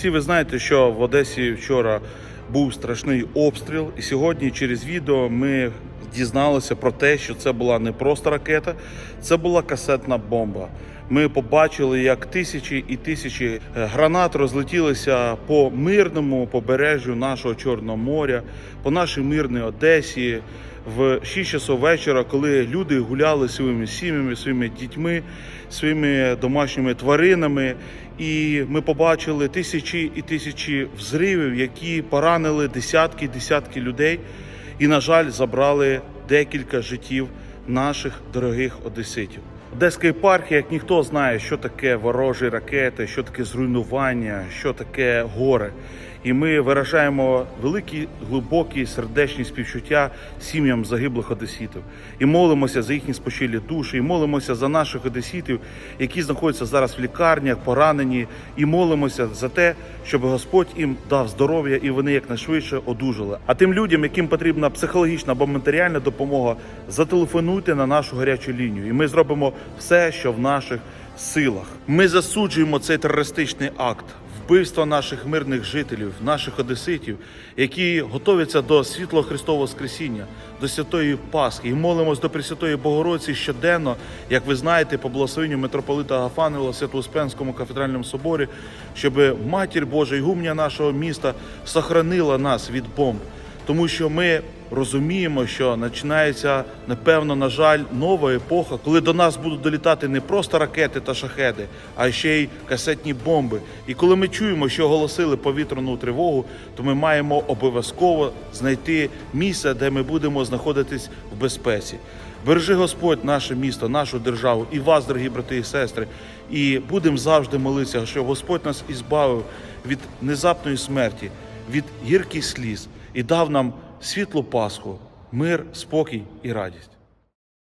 Всі ви знаєте, що в Одесі вчора був страшний обстріл, і сьогодні через відео ми дізналися про те, що це була не просто ракета, це була касетна бомба. Ми побачили, як тисячі і тисячі е, гранат розлетілися по мирному побережжю нашого Чорного моря, по нашій мирній Одесі. В 6 часов вечора, коли люди гуляли своїми сім'ями, своїми дітьми, своїми домашніми тваринами, і ми побачили тисячі і тисячі взривів, які поранили десятки і десятки людей, і, на жаль, забрали декілька життів наших дорогих одеситів. Одеська єпархія, як ніхто знає, що таке ворожі ракети, що таке зруйнування, що таке горе. І ми виражаємо великі, глибокі сердечні співчуття сім'ям загиблих одеситів. І молимося за їхні спочилі душі, і молимося за наших одеситів, які знаходяться зараз в лікарнях, поранені, і молимося за те, щоб Господь їм дав здоров'я і вони якнайшвидше одужали. А тим людям, яким потрібна психологічна або матеріальна допомога, зателефонуйте на нашу гарячу лінію, і ми зробимо все, що в наших силах. Ми засуджуємо цей терористичний акт. Вбивства наших мирних жителів, наших одеситів, які готуються до світлого Христового Воскресіння, до святої Пасхи, і молимось до Пресвятої Богородиці щоденно, як ви знаєте, по благословенню митрополита Агафанила Свято-Успенському кафедральному соборі, щоб Матір Божа і гумня нашого міста сохранила нас від бомб тому що ми розуміємо, що починається напевно, на жаль, нова епоха, коли до нас будуть долітати не просто ракети та шахеди, а ще й касетні бомби. І коли ми чуємо, що оголосили повітряну тривогу, то ми маємо обов'язково знайти місце, де ми будемо знаходитись в безпеці. Бережи Господь наше місто, нашу державу і вас, дорогі брати і сестри. І будемо завжди молитися, щоб Господь нас ізбавив від внезапної смерті, від гірких сліз і дав нам світлу Пасху, мир, спокій і радість.